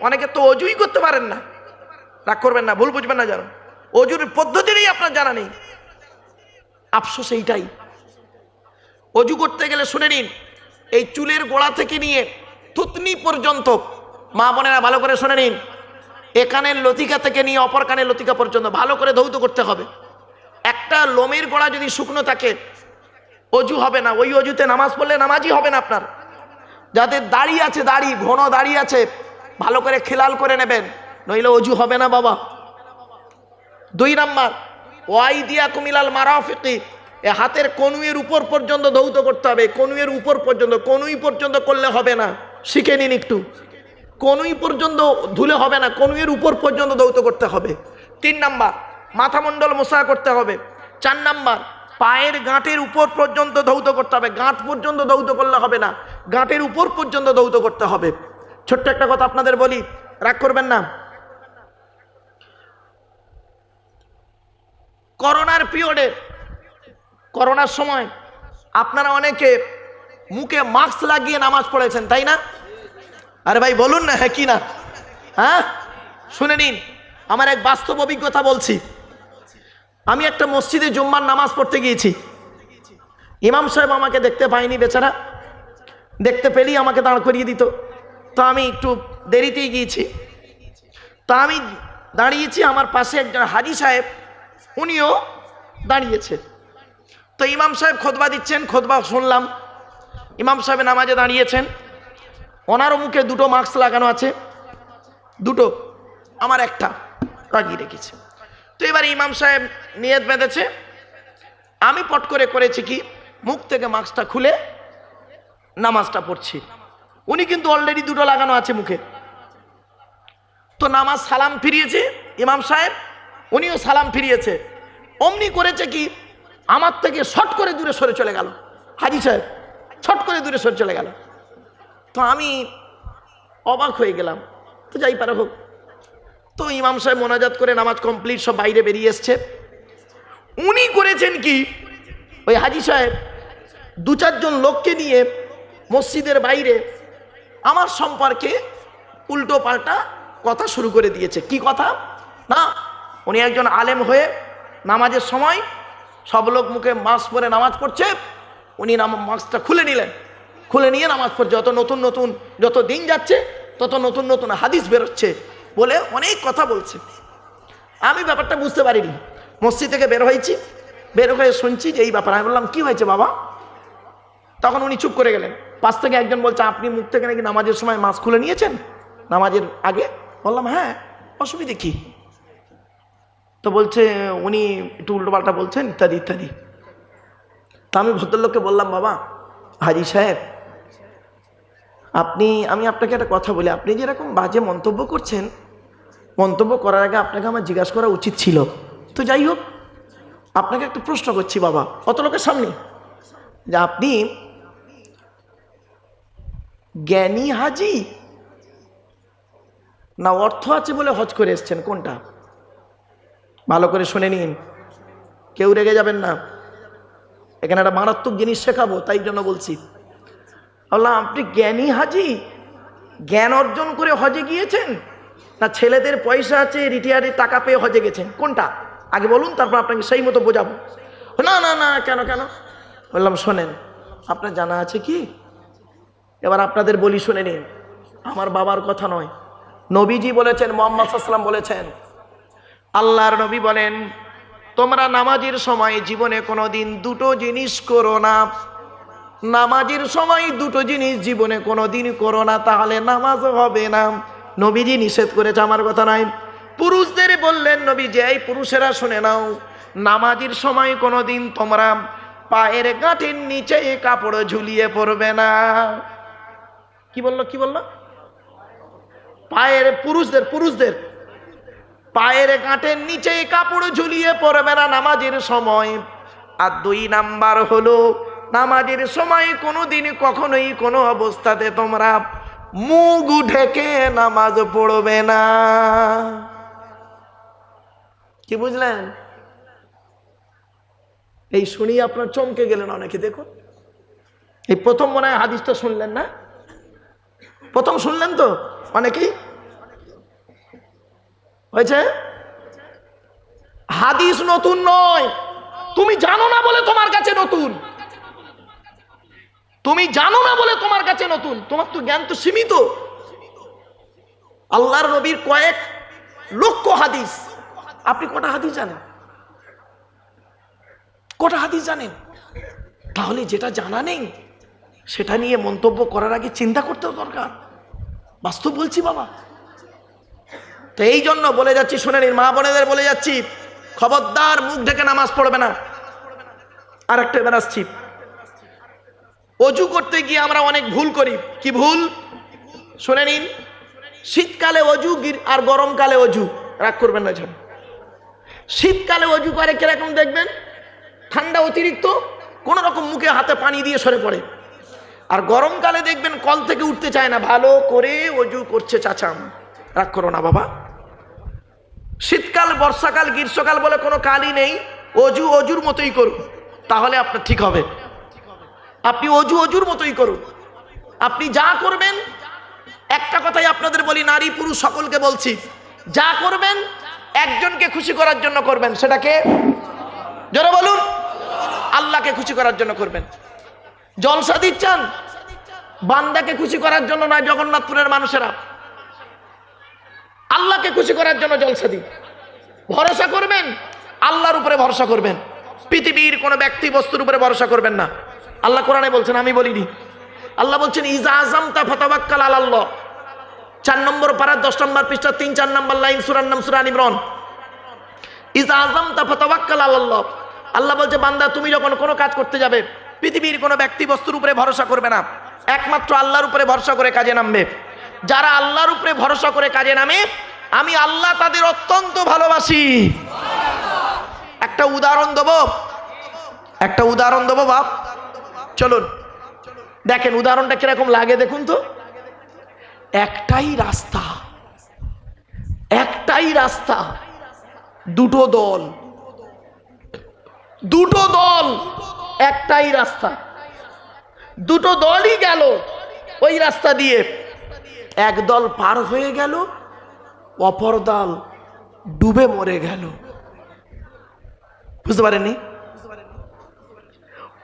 অনেকে তো অজুই করতে পারেন না। রাগ করবেন না, ভুল বুঝবেন না জানো। অজুর পদ্ধতিরই আপনার জানা নেই। আফসোস এইটাই। অজু করতে গেলে শুনে নিন, এই চুলের গোড়া থেকে নিয়ে থুতনি পর্যন্ত, মা বোনেরা ভালো করে শুনে নিন, এ কানের লতিকা থেকে নিয়ে অপর কানের লতিকা পর্যন্ত ভালো করে ধৌত করতে হবে। একটা লোমের গোড়া যদি শুকনো থাকে, অজু হবে না। ওই অজুতে নামাজ পড়লে নামাজই হবে না আপনার। যাদের দাড়ি আছে, দাড়ি, ঘন দাড়ি আছে ভালো করে খেলাল করে নেবেন। নইলে অজু হবে না বাবা। দুই নাম্বার, ওয়াই দিয়া কুমিলাল মারাফিকি, এ হাতের কনুয়ের উপর পর্যন্ত ধৌত করতে হবে। কনুয়ের উপর পর্যন্ত, কনুই পর্যন্ত করলে হবে না। শিখে নিন একটু। কনুই পর্যন্ত ধুলে হবে না কনুয়ের উপর পর্যন্ত ধৌত করতে হবে। তিন নাম্বার, মাথামণ্ডল মোসা করতে হবে। চার নাম্বার, পায়ের গাঁটের উপর পর্যন্ত ধৌত করতে হবে। গাঁট পর্যন্ত ধৌত করলে হবে না। গাঁটের উপর পর্যন্ত ধৌত করতে হবে। ছোট্ট একটা কথা আপনাদের বলি, রাগ করবেন না। করোনার পিরিয়ডে, করোনার সময় আপনারা অনেকে মুখে মাস্ক লাগিয়ে নামাজ পড়েছেন, তাই না? আরে ভাই, বলুন না হ্যাঁ কি না? হ্যাঁ? শুনে নিন, আমার এক বাস্তব অভিজ্ঞতা বলছি। আমি একটা মসজিদে জুম্মার নামাজ পড়তে গিয়েছি। ইমাম সাহেব আমাকে দেখতে পাইনি বেচারা। দেখতে পেলেই আমাকে দাঁড় করিয়ে দিত। তো আমি একটু দেরিতেই গিয়েছি। তা আমি দাঁড়িয়েছি আমার পাশে একজন হাজি সাহেব, উনিও দাঁড়িয়েছে। তো ইমাম সাহেব খোদবা দিচ্ছেন, খোদবা শুনলাম। ইমাম সাহেব নামাজে দাঁড়িয়েছেন। ওনারও মুখে দুটো মাস্ক লাগানো আছে, দুটো, আমার একটা লাগিয়ে রেখেছে। তো এবার ইমাম সাহেব নিয়ত বেঁধেছে। আমি পট করে করেছি কি, মুখ থেকে মাস্কটা খুলে নামাজটা পড়ছি। উনি কিন্তু অলরেডি দুটো লাগানো আছে মুখে। তো নামাজ সালাম ফিরিয়েছে ইমাম সাহেব, উনিও সালাম ফিরিয়েছে। অমনি করেছে কি, আমার থেকে শট করে দূরে সরে চলে গেল। হাজি সাহেব, ছট করে দূরে সরে চলে গেল। তো আমি অবাক হয়ে গেলাম। তো যাই পারে হোক। তো ইমাম সাহেব মোনাজাত করে নামাজ কমপ্লিট সব বাইরে বেরিয়ে এসছে। উনি করেছেন কি, ওই হাজি সাহেব দু চারজন লোককে নিয়ে মসজিদের বাইরে আমার সম্পর্কে উল্টো পাল্টা কথা শুরু করে দিয়েছে। কি কথা? না, উনি একজন আলেম হয়ে নামাজের সময় সব লোক মুখে মাস্ক পরে নামাজ পড়ছে। উনি নাম, মাস্কটা খুলে নিলেন। খুলে নিয়ে নামাজ পড়ছে। যত নতুন নতুন, যত দিন যাচ্ছে, তত নতুন নতুন হাদিস বেরোচ্ছে বলে অনেক কথা বলছে। আমি ব্যাপারটা বুঝতে পারিনি। মসজিদ থেকে বের হয়েছি। বের হয়ে শুনছি যে এই ব্যাপার। আমি বললাম, কি হয়েছে বাবা? তখন উনি চুপ করে গেলেন। পাশ থেকে একজন বলছে, আপনি মুখ থেকে নাকি নামাজের সময় মাস্ক খুলে নিয়েছেন? নামাজের আগে? বললাম হ্যাঁ অসুবিধে কি? তো বলছে, উনি একটু উল্টোপাল্টা বলছেন, ইত্যাদি ইত্যাদি। তা আমি ভদ্রলোককে বললাম, বাবা, হাজি সাহেব, আপনি, আমি আপনাকে একটা কথা বলি। আপনি যেরকম বাজে মন্তব্য করছেন, মন্তব্য করার আগে আপনাকে আমার জিজ্ঞাসা করা উচিত ছিল। তো যাই হোক, আপনাকে একটা প্রশ্ন করছি, বাবা। কত লোকের সামনে? যে আপনি জ্ঞানী হাজি? না, অর্থ আছে বলে হজ করে এসছেন, কোনটা? ভালো করে শুনে নিন। কেউ রেগে যাবেন না। এখানে একটা মারাত্মক জিনিস শেখাবো, তাই জন্য বলছি। বললাম আপনি জ্ঞানী হাজি? জ্ঞান অর্জন করে হজে গিয়েছেন? না, ছেলেদের পয়সা আছে, রিটায়ারে টাকা পেয়ে হজে গেছেন? কোনটা? আগে বলুন, তারপর আপনাকে সেই মতো বোঝাবো। না না না, কেন কেন? বললাম, শোনেন, আপনার জানা আছে কি? এবার আপনাদের বলি শুনে নিন। আমার বাবার কথা নয়। নবীজি বলেছেন, মোহাম্মদ সাল্লাম বলেছেন, আল্লাহর নবী বলেন, তোমরা নামাজের সময় জীবনে কোনো দিন দুটো জিনিস করো না। নামাজের সময় দুটো জিনিস জীবনে কোনো দিন করো না, তাহলে নামাজ হবে না। নবীজি নিষেধ করেছে, আমার কথা নয়। পুরুষদের বললেন নবী যে এই পুরুষেরা শুনে নাও, নামাজের সময় কোনো দিন তোমরা পায়ের গাঁটের নিচে কাপড় ঝুলিয়ে পড়বে না। কি বলল কি বলল? পায়ের পুরুষদের পুরুষদের। পায়ের গাঁটের নিচে কাপড় ঝুলিয়ে পড়বে না নামাজের সময়। আর দুই নাম্বার হলো, নামাজের সময় কোনো দিন কখনোই কোনো অবস্থাতে তোমরা মুখ ঢেকে নামাজ পড়বে না। কি বুঝলেন? এই শুনি আপনার চমকে গেলেন অনেকে, দেখুন। এই প্রথম মনে হয় হাদিসটা শুনলেন না? প্রথম শুনলেন তো? অনেকেই? হয়েছে? হাদিস নতুন নয়। তুমি জানো না বলে তোমার কাছে নতুন। তুমি জানো না বলে তোমার কাছে নতুন। তোমার তো জ্ঞান তো সীমিত। আল্লাহর নবীর কয়েক লক্ষ হাদিস। আপনি কটা হাদিস জানেন? কটা হাদিস জানেন? তাহলে যেটা জানা নেই, সেটা নিয়ে মন্তব্য করার আগে চিন্তা করতে দরকার। বাস্তব বলছি বাবা। তো এই জন্য বলে যাচ্ছি, শুনে নিন, মা বোনেদের বলে যাচ্ছি, খবরদার মুখ ঢেকে নামাজ পড়বে না। আর একটা এবার আসছি। অজু করতে গিয়ে আমরা অনেক ভুল করি। কি ভুল? শুনে নিন। শীতকালে অজু আর গরমকালে অজু। রাগ করবেন না যেন শীতকালে অজু করে কীরকম দেখবেন? ঠান্ডা অতিরিক্ত, কোন রকম মুখে হাতে পানি দিয়ে সরে পড়ে। আর গরমকালে দেখবেন কল থেকে উঠতে চায় না। ভালো করে অজু করছে চাচাম। রাগ করো না বাবা। শীতকাল, বর্ষাকাল, গ্রীষ্মকাল বলে কোনো কালই নেই। অজু অজুর মতোই করুন। তাহলে আপনার ঠিক হবে। আপনি অজু অজুর মতোই করুন। আপনি যা করবেন, একটা কথাই আপনাদের বলি, নারী পুরুষ সকলকে বলছি, যা করবেন, একজনকে খুশি করার জন্য করবেন। সেটাকে জোরে বলুন। আল্লাহকে খুশি করার জন্য করবেন। জলসা দিচ্ছেন? বান্দাকে খুশি করার জন্য নয়, জগন্নাথপুরের মানুষেরা। আল্লাহকে খুশি করার জন্য জলসা দিন। ভরসা করবেন? আল্লাহর উপরে ভরসা করবেন। পৃথিবীর কোনো ব্যক্তি বস্তুর উপরে ভরসা করবেন না। আল্লাহ কোরআনে বলছেন, আমি বলিনি। আল্লাহ বলছেন, ইজা আজম তা ফতাবাক্কাল আল্লাহ। চার নম্বর পাড়ার দশ নম্বর পৃষ্ঠা, তিন, চার নম্বর লাইন, সুরান নাম, সুরান ইমরান। ইজা আজম তা ফতাবাক্কাল আল্লাহ। আল্লাহ বলছে, বান্দা, তুমি যখন কোনো কাজ করতে যাবে পৃথিবীর কোনো ব্যক্তি বস্তুর উপরে ভরসা করবে না। একমাত্র আল্লাহর উপরে ভরসা করে কাজে নামবে। যারা আল্লাহর উপরে ভরসা করে কাজে নামে, আমি আল্লাহ তাদের অত্যন্ত ভালোবাসি। একটা উদাহরণ দেবো? একটা উদাহরণ দেবো বাপ? চলুন। দেখেন উদাহরণটা কীরকম লাগে দেখুন তো। একটাই রাস্তা। একটাই রাস্তা। দুটো দল। দুটো দল। একটাই রাস্তা। দুটো দলই গেল ওই রাস্তা দিয়ে। এক দল পার হয়ে গেল, অপর দল ডুবে মরে গেল। বুঝতে পারেননি?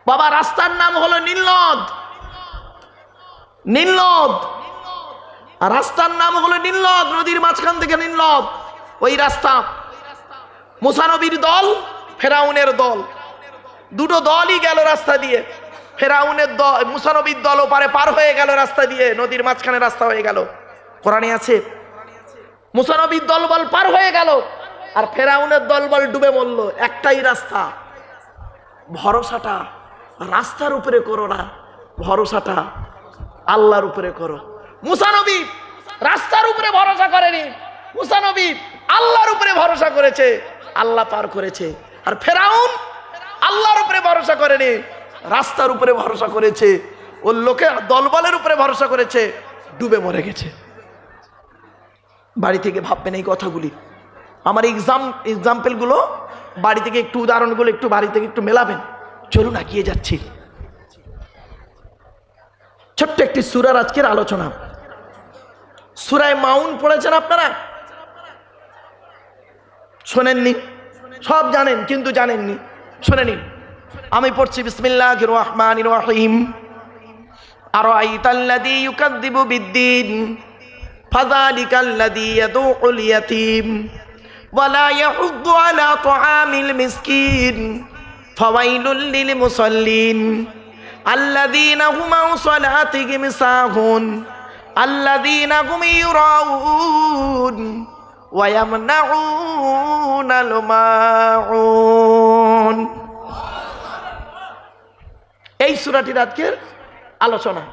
বাবা, রাস্তার নাম হলো নীলনদ। নীলনদ। রাস্তার নাম হলো নীলনদ, নদীর মাঝখান থেকে নীলনদ। ওই রাস্তা। মুসানবীর দল, ফেরাউনের দল। দুটো দলই গেল রাস্তা দিয়ে। ফেরাউনের দল, মুসানবীর দল ওপারে পার হয়ে গেল রাস্তা দিয়ে, নদীর মাঝখানে রাস্তা হয়ে গেল। কোরআনে আছে, মুসানবীর দল বল পার হয়ে গেল, আর ফেরাউনের দল বল ডুবে মরল। একটাই রাস্তা। ভরসাটা রাস্তার উপরে করো না, ভরসাটা আল্লাহর উপরে করো। মুসানবী রাস্তার উপরে ভরসা করেনি। মুসানবী আল্লাহর উপরে ভরসা করেছে, আল্লাহ পার করেছে। আর ফেরাউন আল্লাহর উপরে ভরসা করেনি, রাস্তার উপরে ভরসা করেছে ওর লোকে দলবলের উপরে ভরসা করেছে, ডুবে মরে গেছে। বাড়ি থেকে ভাববেন এই কথাগুলি। আমার এক্সাম এক্সাম্পলগুলো বাড়ি থেকে একটু, উদাহরণগুলো একটু বাড়ি থেকে একটু মেলাবেন। চলুন এগিয়ে যাচ্ছি। ছোট্ট একটি সুরার আজকের আলোচনা। সুরায় মাউন পড়েছেন আপনারা? শোনেননি? সব জানেন, কিন্তু জানেননি। শুনে নিন। আমি পড়ছি বিসমিল্লাহ রহমান রহিম। আর আইতাল্লাদি ইউকাদ্দিবু বিদ্দিন, ফাযালিকাল্লাযী ইয়াদুউল ইয়াতীম ওয়ালা ইয়াহুদ্দু আলা তুআমিল মিসকিন, ফাওয়াইলুল লিল মুসাল্লিন। আল্লাযীনা হুম আন সালাতিহিম সাহুন, আল্লাযীনা হুম ইউরাউন। ويمنعون الماعون এই সুরাটির আজকের আলোচনা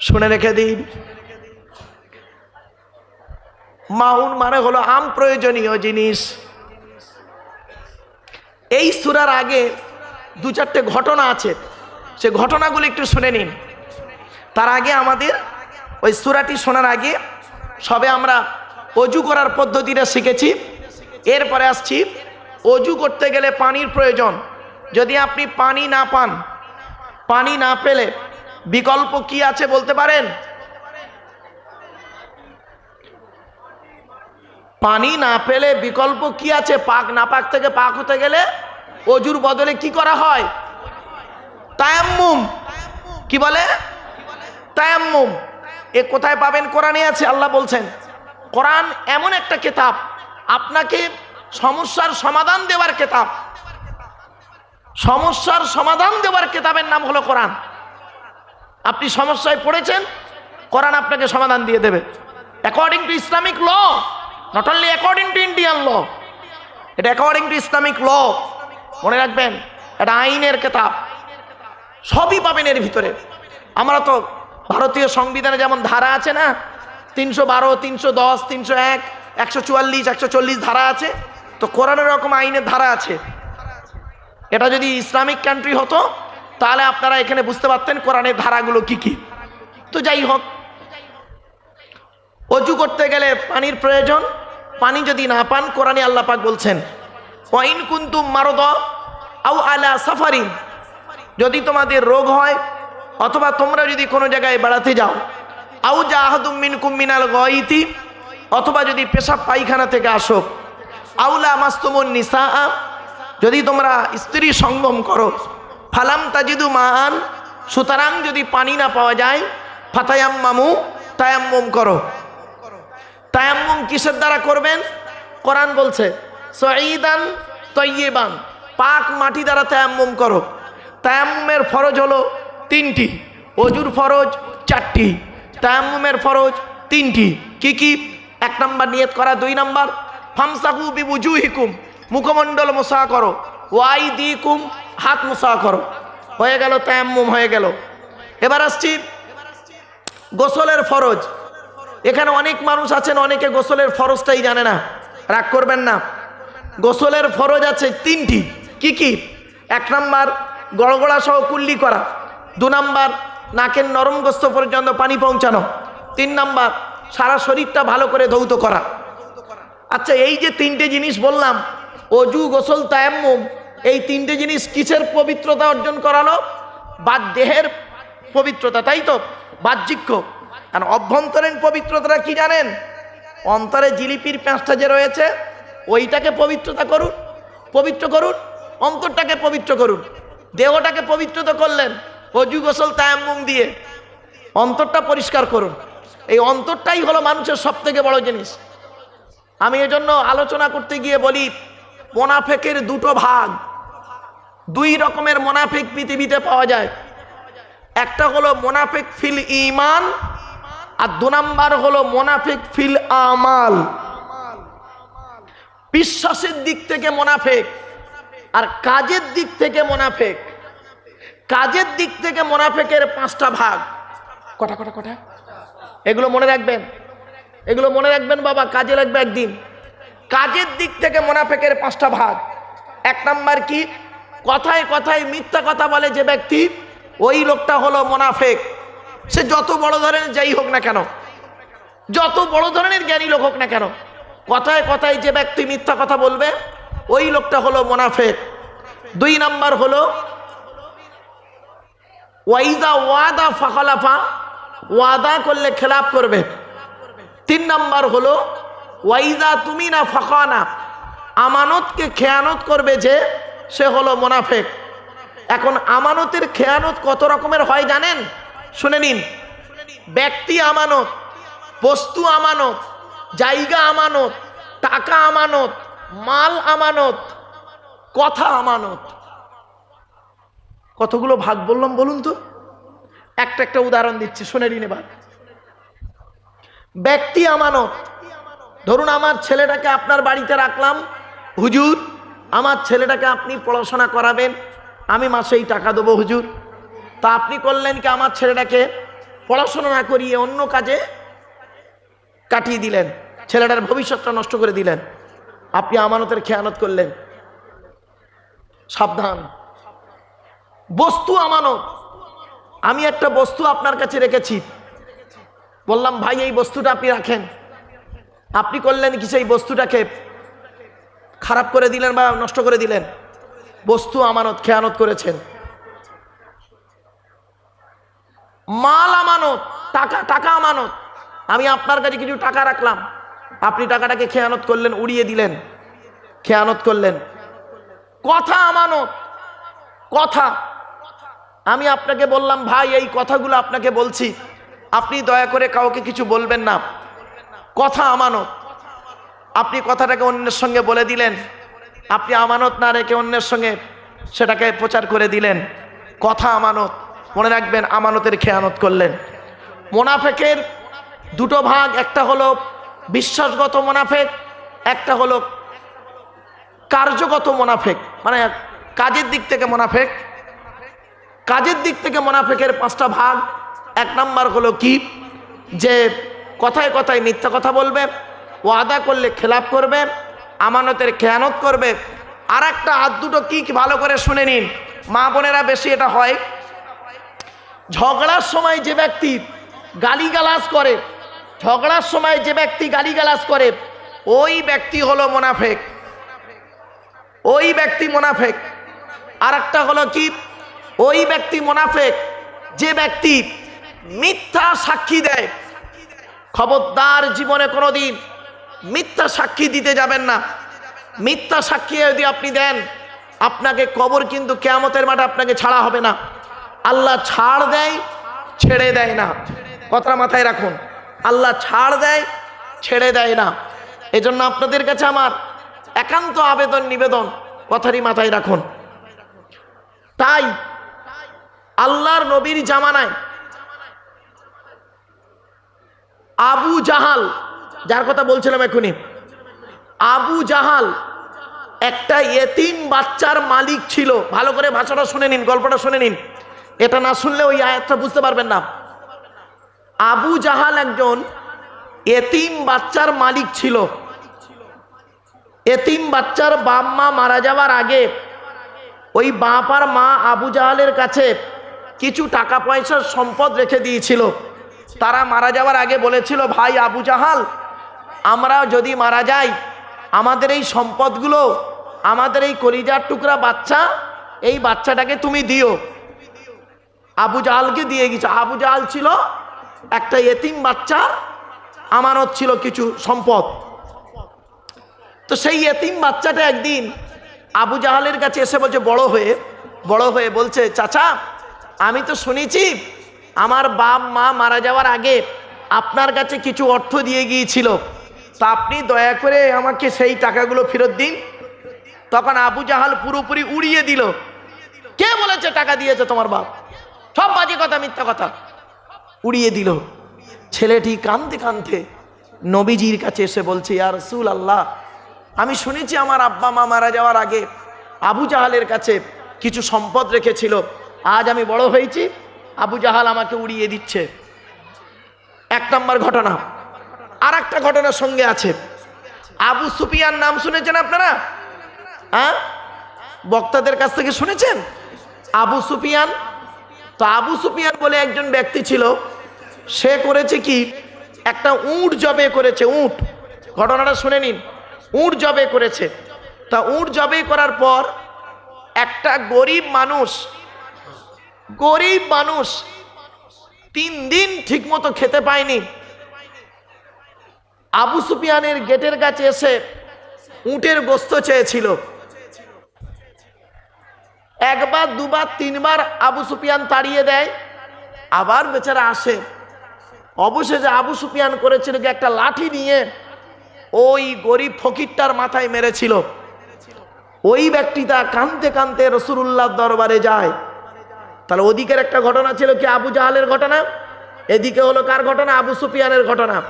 শুনে রেখে দিন মাউন মানে হলো আম প্রয়োজনীয় জিনিস এই সুরার আগে দু চারটে ঘটনা আছে সে ঘটনাগুলো একটু শুনে নিন তার আগে আমাদের ওই সুরাটি শোনার আগে সবে আমরা অজু করার পদ্ধতিটা শিখেছি। এরপরে আসছি, অজু করতে গেলে পানির প্রয়োজন। যদি আপনি পানি না পান, পানি না পেলে বিকল্প কি আছে বলতে পারেন? পানি না পেলে বিকল্প কি আছে? পাক না পাক থেকে পাক হতে গেলে অজুর বদলে কি করা হয়? কি বলে? এ কোথায় পাবেন? কোরআনে আছে, আল্লাহ বলছেন। কোরআন এমন একটা কেতাব, আপনাকে সমস্যার সমাধান দেওয়ার কেতাব। সমস্যার সমাধান দেওয়ার কেতাবের নাম হলো কোরআন। আপনি সমস্যায় পড়েছেন, কোরআন আপনাকে সমাধান দিয়ে দেবে। According to Islamic law not only according to Indian law এটা অ্যাকর্ডিং টু ইসলামিক ল মনে রাখবেন, এটা আইনের কেতাব। সবই পাবেন এর ভিতরে। আমরা তো ভারতীয় সংবিধানে যেমন ধারা আছে না তিনশো বারো, তিনশো দশ, তিনশো এক, একশো চুয়াল্লিশ, একশো চল্লিশ ধারা আছে। তো কোরআনের রকম আইনের ধারা আছে। এটা যদি ইসলামিক কান্ট্রি হতো, তাহলে আপনারা এখানে বুঝতে পারতেন কোরআনের ধারাগুলো কি কি। তো যাই হোক, অজু করতে গেলে পানির প্রয়োজন। পানি যদি না পান, কোরআনে আল্লাহ পাক বলছেন, ওয়াইন কুন্তুম মারদ আউ আলা সাফারিন। যদি তোমাদের রোগ হয়, অথবা তোমরা যদি কোনো জায়গায় বেড়াতে যাও আউ জাহাদুম মিন কুমিনাল গইতি অথবা যদি পেশাব পায়খানা থেকে আসো, আউলা মাস্তুমুন নিসা যদি তোমরা স্ত্রী সঙ্গম করো, ফালাম তাজিদু মান সুতরাং যদি পানি না পাওয়া যায় ফাতায়াম মামু তায়াম্মুম করো। তায়াম্মুম কিসের দ্বারা করবেন? কোরআন বলছে, সঈদান তৈবান পাক মাটি দ্বারা তায়াম্মুম করো। তায়াম্মুমের ফরজ হলো তিনটি, অজুর ফরজ চারটি। তায়াম্মুমের ফরজ তিনটি। কি কি? এক নাম্বার নিয়ত করা, দুই নাম্বার ফামসাকু বিবুজু হিকুম মুখমণ্ডল মোসা করো, ওয়াই দি কুম হাত মোসা করো। হয়ে গেল তায়াম্মুম, হয়ে গেল। এবার আসছি গোসলের ফরজ। এখানে অনেক মানুষ আছেন, অনেকে গোসলের ফরজটাই জানে না। রাগ করবেন না। গোসলের ফরজ আছে তিনটি। কি কি? এক নাম্বার গড়গড়া সহ কুল্লি করা। দু নাম্বার নাকের নরম গোস্ত পর্যন্ত পানি পৌঁছানো। তিন নাম্বার, সারা শরীরটা ভালো করে ধৌত করা। আচ্ছা এই যে তিনটে জিনিস বললাম, অজু, গোসল, তায়াম্মুম, এই তিনটে জিনিস কিসের পবিত্রতা অর্জন করালো? বা দেহের পবিত্রতা, তাই তো? বাহ্যিক আর অভ্যন্তরীণ পবিত্রতাটা কি জানেন? অন্তরে জিলিপির প্যাঁচটা যে রয়েছে, ওইটাকে পবিত্রতা করুন, পবিত্র করুন, অন্তরটাকে পবিত্র করুন। দেহটাকে পবিত্রতা করলেন অজু গোসল তায়াম্মুম দিয়ে অন্তরটা পরিষ্কার করুন। এই অন্তরটাই হলো মানুষের সব থেকে বড় জিনিস। আমি এজন্য আলোচনা করতে গিয়ে বলি, মোনাফেকের দুটো ভাগ। দুই রকমের মোনাফেক পৃথিবীতে পাওয়া যায়। একটা হলো মোনাফেক ফিল ইমান আর দু নাম্বার হলো মোনাফেক ফিল আমাল। বিশ্বাসের দিক থেকে মোনাফেক, আর কাজের দিক থেকে মোনাফেক। কাজের দিক থেকে মোনাফেকের পাঁচটা ভাগ। কটা কটা কটা? এগুলো মনে রাখবেন। এগুলো মনে রাখবেন বাবা কাজে লাগবে একদিন। কাজের দিক থেকে মোনাফেকের পাঁচটা ভাগ। এক নাম্বার কি? কথায় কথায় মিথ্যা কথা বলে যে ব্যক্তি ওই লোকটা হলো মোনাফেক। সে যত বড় ধরনের যাই হোক না কেন যত বড় ধরনের জ্ঞানী লোক হোক না কেন কথায় কথায় যে ব্যক্তি মিথ্যা কথা বলবে ওই লোকটা হলো মোনাফেক। দুই নাম্বার হলো ওয়াইদা ওয়াদা ফাখলাফা, ওয়াদা করলে খেলাপ করবে। তিন নাম্বার হলো, ওয়াইদা তুমি না ফাঁকানা আমানতকে খেয়ানত করবে যে সে হলো মোনাফেক। এখন আমানতের খেয়ানত কত রকমের হয় জানেন? শুনে নিন। ব্যক্তি আমানত, বস্তু আমানত, জায়গা আমানত, টাকা আমানত, মাল আমানত, কথা আমানত। কতগুলো ভাগ বললাম বলুন তো? একটা একটা উদাহরণ দিচ্ছি, শুনে নিন এবার। ব্যক্তি আমানত। ধরুন আমার ছেলেটাকে আপনার বাড়িতে রাখলাম। হুজুর, আমার ছেলেটাকে আপনি পড়াশোনা করাবেন। আমি মাসেই টাকা দেবো, হুজুর। তা আপনি করলেন কি? আমার ছেলেটাকে পড়াশোনা না করিয়ে অন্য কাজে কাটিয়ে দিলেন। ছেলেটার ভবিষ্যৎটা নষ্ট করে দিলেন। আপনি আমানতের খেয়ানত করলেন। সাবধান। বস্তু আমানত। আমি একটা বস্তু আপনার কাছে রেখেছি। বললাম, ভাই, এই বস্তুটা আপনি রাখেন। আপনি করলেন কি সেই বস্তুটাকে? খারাপ করে দিলেন বা নষ্ট করে দিলেন? বস্তু আমানত, খেয়ানত করেছেন। মাল আমানত, টাকা টাকা আমানত। আমি আপনার কাছে কিছু টাকা রাখলাম। আপনি টাকাটাকে খেয়ানত করলেন, উড়িয়ে দিলেন। খেয়ানত করলেন। কথা আমানত। কথা। আমি আপনাকে বললাম, ভাই, এই কথাগুলো আপনাকে বলছি। আপনি দয়া করে কাউকে কিছু বলবেন না। কথা আমানত। আপনি কথাটাকে অন্যের সঙ্গে বলে দিলেন। আপনি আমানত না রেখে অন্যের সঙ্গে সেটাকে প্রচার করে দিলেন। কথা আমানত। মনে রাখবেন, আমানতের খেয়ানত করলেন। মোনাফেকের দুটো ভাগ, একটা হলো বিশ্বাসগত মোনাফেক, একটা হলো কার্যগত মোনাফেক। মানে কাজের দিক থেকে মোনাফেক। কাজের দিক থেকে মোনাফেকের পাঁচটা ভাগ। এক নাম্বার হলো কি? যে কথায় কথায় মিথ্যা কথা বলবে, ওয়াদা করলে খেলাপ করবে, আমানতের খেয়ানত করবে। আর একটা হাত দুটো কি ভালো করে শুনে নিন। মা বোনেরা বেশি এটা হয়। ঝগড়ার সময় যে ব্যক্তি গালিগালাজ করে, ঝগড়ার সময় যে ব্যক্তি গালিগালাজ করে, ওই ব্যক্তি হলো মোনাফেক। ওই ব্যক্তি মোনাফেক। আর একটা হলো কি? ওই ব্যক্তি মোনাফেক, যে ব্যক্তি মিথ্যা সাক্ষী দেয়। খবরদার জীবনে কোনোদিন মিথ্যা সাক্ষী দিতে যাবেন না। মিথ্যা সাক্ষী যদি আপনি দেন, আপনাকে কবর কিন্তু কেয়ামতের মাঠে আপনাকে ছাড়া হবে না। আল্লাহ ছাড় দেয়, ছেড়ে দেয় না। কথা মাথায় রাখুন, আল্লাহ ছাড় দেয়, ছেড়ে দেয় না। এজন্য আপনাদের কাছে আমার একান্ত আবেদন, নিবেদন, কথাটি মাথায় রাখুন। তাই আল্লাহর নবীর জামানায়। আবু জাহাল, যার কথা বলছিলাম এখনই, আবু জাহাল একটা এতিম বাচ্চার মালিক ছিল। ভালো করে ভাষাটা শুনে নিন, গল্পটা শুনে নিন। এটা না শুনলে ওই আয়াতটা বুঝতে পারবেন না। আবু জাহাল একজন এতিম বাচ্চার মালিক ছিল। এতিম বাচ্চার বাপ মা মারা যাওয়ার আগে ওই বাপার মা আবু জাহালের কাছে কিছু টাকা পয়সার সম্পদ রেখে দিয়েছিল। তারা মারা যাওয়ার আগে বলেছিল, ভাই আবু জাহাল আমরা যদি মারা যাই, আমাদের এই সম্পদগুলো, আমাদের এই কলিজার টুকরা বাচ্চা, এই বাচ্চাটাকে তুমি দিও। আবু জাহালকে দিয়ে গেছে। আবু জাহাল ছিল একটা এতিম বাচ্চার আমানত ছিল কিছু সম্পদ। তো সেই এতিম বাচ্চাটা একদিন আবু জাহালের কাছে এসে বলছে, বড় হয়ে বড় হয়ে বলছে, চাচা আমি তো শুনেছি, আমার বাপ, মা মারা যাওয়ার আগে আপনার কাছে কিছু অর্থ দিয়ে গিয়েছিল। তা আপনি দয়া করে আমাকে সেই টাকাগুলো ফেরত দিন। তখন আবু জাহাল পুরোপুরি উড়িয়ে দিল। কে বলেছে টাকা দিয়েছে তোমার বাপ? সব বাজে কথা, মিথ্যা কথা। উড়িয়ে দিল। ছেলেটি কানতে কানতে নবীজির কাছে এসে বলছে, ইয়া রসুল আল্লাহ আমি শুনেছি আমার আব্বা, মা মারা যাওয়ার আগে আবু জাহালের কাছে কিছু সম্পদ রেখেছিল। আজ আমি বড় হয়েছি, আবু জাহাল আমাকে উড়িয়ে দিচ্ছে। এক নম্বর ঘটনা। আর একটা ঘটনার সঙ্গে আছে। আবু সুফিয়ান নাম শুনেছেন আপনারা? হ্যাঁ? বক্তাদের কাছ থেকে শুনেছেন? আবু সুফিয়ান? তো আবু সুফিয়ান বলে একজন ব্যক্তি ছিল, সে করেছে কি? একটা উট জবে করেছে, উট। ঘটনাটা শুনে নিন। উঁট জবে করেছে। তা উঁট জবে করার পর একটা গরিব মানুষ গরিব মানুষ তিন দিন ঠিকমতো খেতে পায়নি। আবু সুফিয়ানের গেটের কাছে এসে উটের গোস্ত চেয়েছিল। একবার, দুবার, তিনবার আবু সুফিয়ান তাড়িয়ে দেয়, আবার বেচারা আসে। অবশেষে আবু সুফিয়ান করেছিল কি, একটা লাঠি নিয়ে ওই গরিব ফকিরটার মাথায় মেরেছিল। ওই ব্যক্তিটা কানতে কানতে রসুল্লাহ দরবারে যায়। তাহলে ওদিকের একটা ঘটনা ছিল কি আবু জাহালের ঘটনা? এদিকে হলো কার ঘটনা? আবু সুফিয়ানের ঘটনা।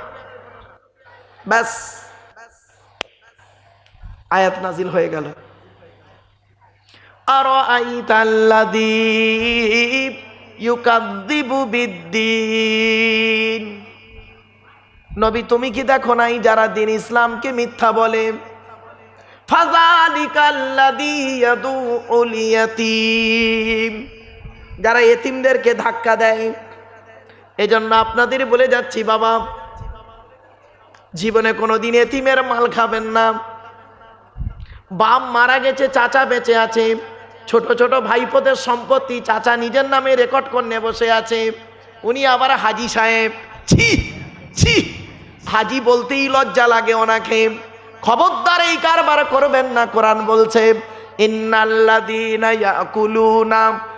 ব্যাস। আয়াত নাজিল হয়ে গেল। আর ইউকাদ্দিবু বিদ্দিন। নবী, তুমি কি দেখো নাই যারা দিন ইসলামকে মিথ্যা বলে? ফাজালিকাল্লাযী ইয়াদুউল ইয়াতীম। যারা এতিমদেরকে ধাক্কা দেয়। এজন্য আপনাদের বলে যাচ্ছি, বাবা, জীবনে কোনোদিন এতিমের মাল খাবেন না। বাপ মারা গেছে, চাচা বেঁচে আছে। ছোট ছোট ভাইপোদের সম্পত্তি চাচা নিজের নামে রেকর্ড করে বসে আছে। উনি আবার হাজি সাহেব। ছি ছি, হাজি বলতেই লজ্জা লাগে ওনাকে। খবরদার এই কারবার করবেন না, কোরআন বলছে, ইন্নাল্লাযীনা ইয়াকুলুনা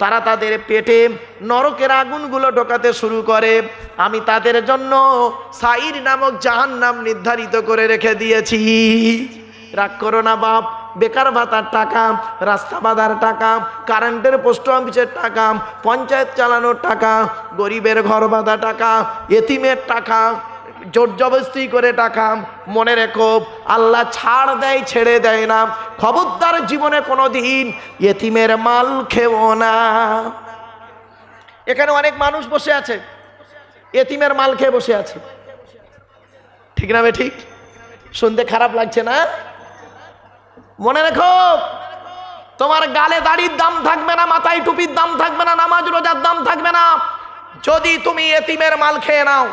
তারা তাদের পেটে নরকের আগুনগুলো ঢোকাতে শুরু করে। আমি তাদের জন্য সাইর নামক জাহান নাম নির্ধারিত করে রেখে দিয়েছি। রাগ করো না বাপ, বেকার ভাতার টাকা, রাস্তা বাঁধার টাকা, কারেন্টের পোস্ট অফিসের টাকা, পঞ্চায়েত চালানোর টাকা, গরিবের ঘর বাঁধা টাকা, এতিমের টাকা জোর জবস্তি করে টাকা মনে রেখো। আল্লাহ ছাড় দেয়, ছেড়ে দেয় না। খবরদার জীবনে কোনো দিন এতিমের মাল খেও না। এখানে অনেক মানুষ বসে আছে। এতিমের মাল খেয়ে বসে আছে। ঠিক না ঠিক? শুনতে খারাপ লাগছে না? মনে রেখো, তোমার গালে দাড়ির দাম থাকবে না, মাথায় টুপির দাম থাকবে না, নামাজ রোজার দাম থাকবে না। যদি তুমি এতিমের মাল খেয়ে নাও